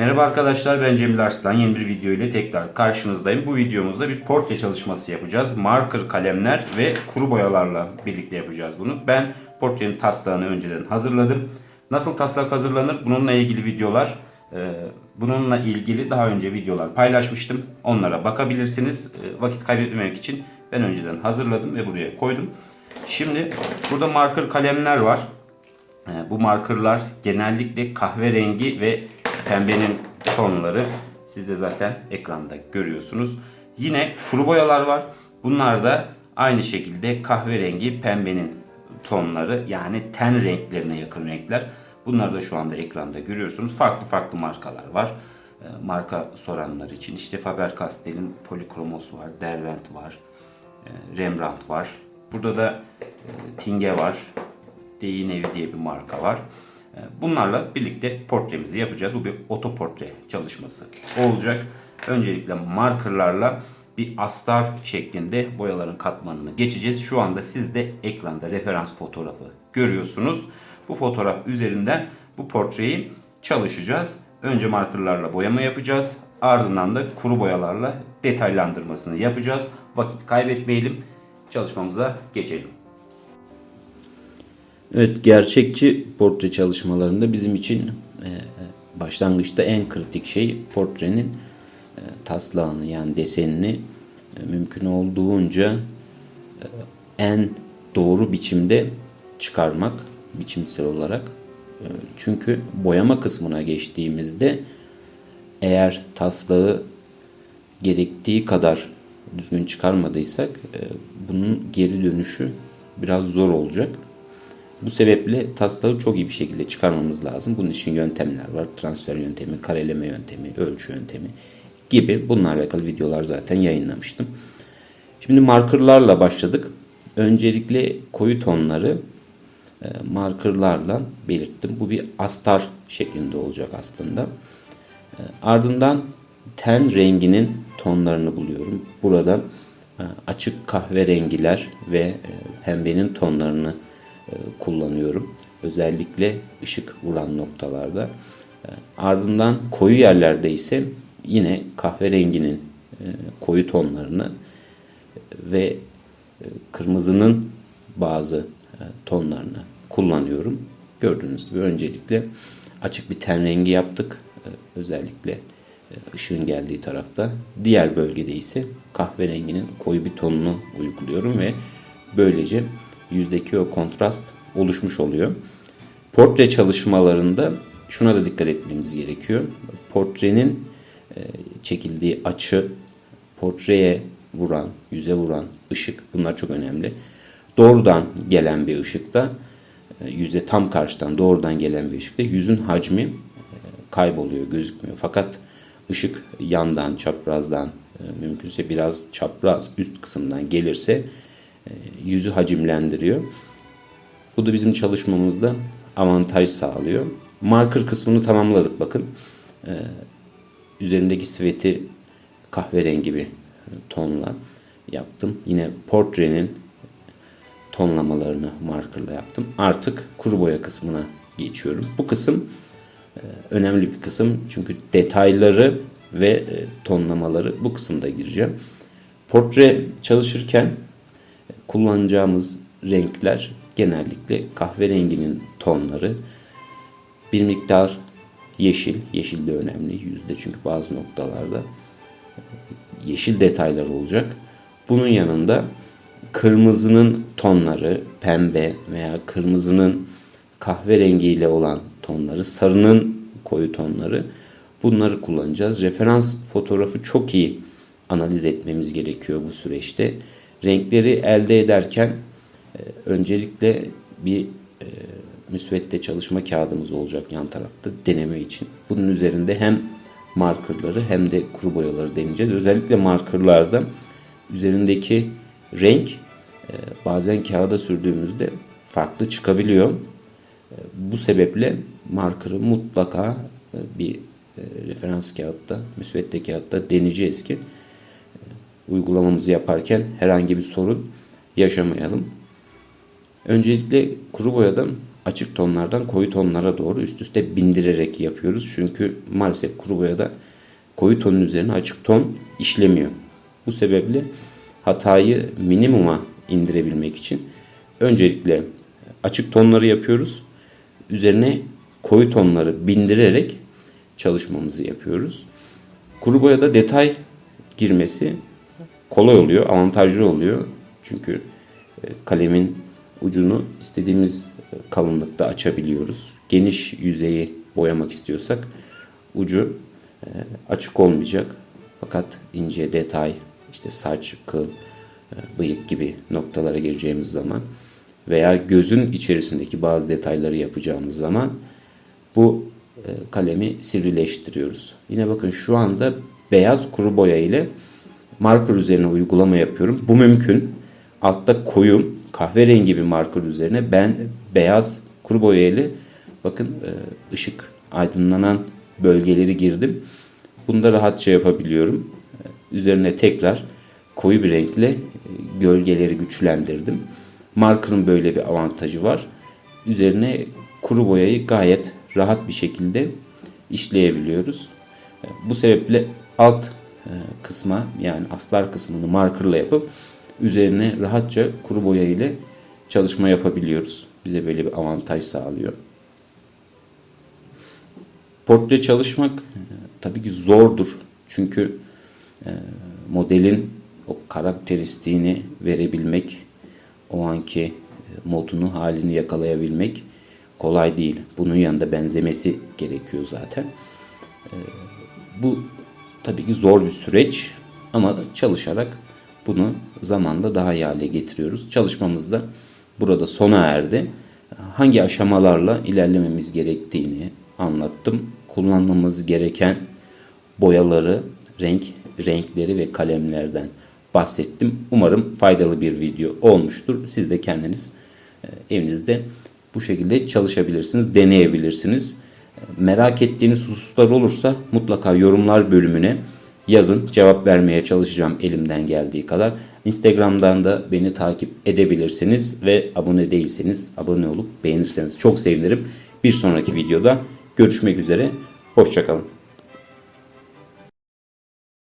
Merhaba arkadaşlar ben Cemil Arslan yeni bir video ile tekrar karşınızdayım. Bu videomuzda bir portre çalışması yapacağız. Marker kalemler ve kuru boyalarla birlikte yapacağız bunu. Ben portrenin taslağını önceden hazırladım. Nasıl taslak hazırlanır bununla ilgili videolar e, bununla ilgili daha önce videolar paylaşmıştım. Onlara bakabilirsiniz. E, Vakit kaybetmemek için ben önceden hazırladım ve buraya koydum. Şimdi burada marker kalemler var. E, Bu markerlar genellikle kahverengi ve pembenin tonları. Siz de zaten ekranda görüyorsunuz. Yine kuru boyalar var. Bunlar da aynı şekilde kahverengi pembenin tonları yani ten renklerine yakın renkler. Bunları da şu anda ekranda görüyorsunuz. Farklı farklı markalar var. E, Marka soranlar için işte Faber-Castell'in Polychromos var, Derwent var, e, Rembrandt var. Burada da e, Tinge var. Deyin Evi diye bir marka var. E, Bunlarla birlikte portremizi yapacağız. Bu bir otoportre çalışması olacak. Öncelikle markerlarla bir astar şeklinde boyaların katmanını geçeceğiz. Şu anda siz de ekranda referans fotoğrafı görüyorsunuz. Bu fotoğraf üzerinden bu portreyi çalışacağız. Önce markerlarla boyama yapacağız. Ardından da kuru boyalarla detaylandırmasını yapacağız. Vakit kaybetmeyelim. Çalışmamıza geçelim. Evet, gerçekçi portre çalışmalarında bizim için e, başlangıçta en kritik şey portrenin e, taslağını yani desenini e, mümkün olduğunca e, en doğru biçimde çıkarmak biçimsel olarak. E, çünkü boyama kısmına geçtiğimizde eğer taslağı gerektiği kadar düzgün çıkarmadıysak e, bunun geri dönüşü biraz zor olacak. Bu sebeple taslağı çok iyi bir şekilde çıkarmamız lazım. Bunun için yöntemler var. Transfer yöntemi, kareleme yöntemi, ölçü yöntemi gibi bunlarla alakalı videolar zaten yayınlamıştım. Şimdi markerlarla başladık. Öncelikle koyu tonları e, markerlarla belirttim. Bu bir astar şeklinde olacak aslında. E, Ardından ten renginin tonlarını buluyorum. Buradan e, açık kahverengiler ve pembenin tonlarını e, kullanıyorum. Özellikle ışık vuran noktalarda. E, Ardından koyu yerlerde ise yine kahverenginin e, koyu tonlarını ve e, kırmızının bazı e, tonlarını kullanıyorum. Gördüğünüz gibi öncelikle açık bir ten rengi yaptık. E, Özellikle e, ışığın geldiği tarafta. Diğer bölgede ise kahverenginin koyu bir tonunu uyguluyorum ve böylece yüzdeki o kontrast oluşmuş oluyor. Portre çalışmalarında şuna da dikkat etmemiz gerekiyor. Portrenin e, çekildiği açı, portreye vuran, yüze vuran ışık bunlar çok önemli. Doğrudan gelen bir ışıkta, e, yüze tam karşıdan doğrudan gelen bir ışıkta yüzün hacmi e, kayboluyor, gözükmüyor. Fakat ışık yandan, çaprazdan, mümkünse biraz çapraz üst kısımdan gelirse yüzü hacimlendiriyor. Bu da bizim çalışmamızda avantaj sağlıyor. Marker kısmını tamamladık bakın. E, üzerindeki siveti kahverengi bir tonla yaptım. Yine portrenin tonlamalarını markerla yaptım. Artık kuru boya kısmına geçiyorum. Bu kısım e, önemli bir kısım. Çünkü detayları ve e, tonlamaları bu kısımda gireceğim. Portre çalışırken kullanacağımız renkler genellikle kahverenginin tonları. Bir miktar yeşil. Yeşil de önemli yüzde çünkü bazı noktalarda yeşil detaylar olacak. Bunun yanında kırmızının tonları, pembe veya kırmızının kahverengiyle olan tonları, sarının koyu tonları bunları kullanacağız. Referans fotoğrafı çok iyi analiz etmemiz gerekiyor bu süreçte. Renkleri elde ederken e, öncelikle bir e, müsvedde çalışma kağıdımız olacak yan tarafta deneme için. Bunun üzerinde hem markerları hem de kuru boyaları deneyeceğiz. Özellikle markerlarda üzerindeki renk e, bazen kağıda sürdüğümüzde farklı çıkabiliyor. Bu sebeple markerı mutlaka bir referans kağıtta, müsvedde kağıtta deneyeceğiz ki uygulamamızı yaparken herhangi bir sorun yaşamayalım. Öncelikle kuru boyadan açık tonlardan koyu tonlara doğru üst üste bindirerek yapıyoruz. Çünkü maalesef kuru boyada koyu tonun üzerine açık ton işlemiyor. Bu sebeple hatayı minimuma indirebilmek için öncelikle açık tonları yapıyoruz. Üzerine koyu tonları bindirerek çalışmamızı yapıyoruz. Kuru boyada detay girmesi kolay oluyor, avantajlı oluyor. Çünkü e, kalemin ucunu istediğimiz e, kalınlıkta açabiliyoruz. Geniş yüzeyi boyamak istiyorsak ucu e, açık olmayacak. Fakat ince detay, işte saç, kıl, bıyık gibi noktalara gireceğimiz zaman veya gözün içerisindeki bazı detayları yapacağımız zaman bu kalemi sivrileştiriyoruz. Yine bakın şu anda beyaz kuru boya ile marker üzerine uygulama yapıyorum. Bu mümkün. Altta koyu kahverengi bir marker üzerine ben beyaz kuru boya ile bakın e, ışık aydınlanan bölgeleri girdim. Bunu da rahatça yapabiliyorum. E, Üzerine tekrar koyu bir renkle e, gölgeleri güçlendirdim. Marker'ın böyle bir avantajı var. Üzerine kuru boyayı gayet rahat bir şekilde işleyebiliyoruz. Bu sebeple alt kısma yani aslar kısmını markerla yapıp üzerine rahatça kuru boya ile çalışma yapabiliyoruz. Bize böyle bir avantaj sağlıyor. Portre çalışmak e, tabii ki zordur. Çünkü e, modelin o karakteristiğini verebilmek, o anki e, modunu, halini yakalayabilmek kolay değil. Bunun yanında benzemesi gerekiyor zaten. E, bu tabii ki zor bir süreç ama çalışarak bunu zamanla daha iyi hale getiriyoruz. Çalışmamız da burada sona erdi. Hangi aşamalarla ilerlememiz gerektiğini anlattım. Kullanmamız gereken boyaları, renk renkleri ve kalemlerden bahsettim. Umarım faydalı bir video olmuştur. Siz de kendiniz e, evinizde bu şekilde çalışabilirsiniz, deneyebilirsiniz. Merak ettiğiniz hususlar olursa mutlaka yorumlar bölümüne yazın. Cevap vermeye çalışacağım elimden geldiği kadar. Instagram'dan da beni takip edebilirsiniz ve abone değilseniz abone olup beğenirseniz çok sevinirim. Bir sonraki videoda görüşmek üzere. Hoşçakalın.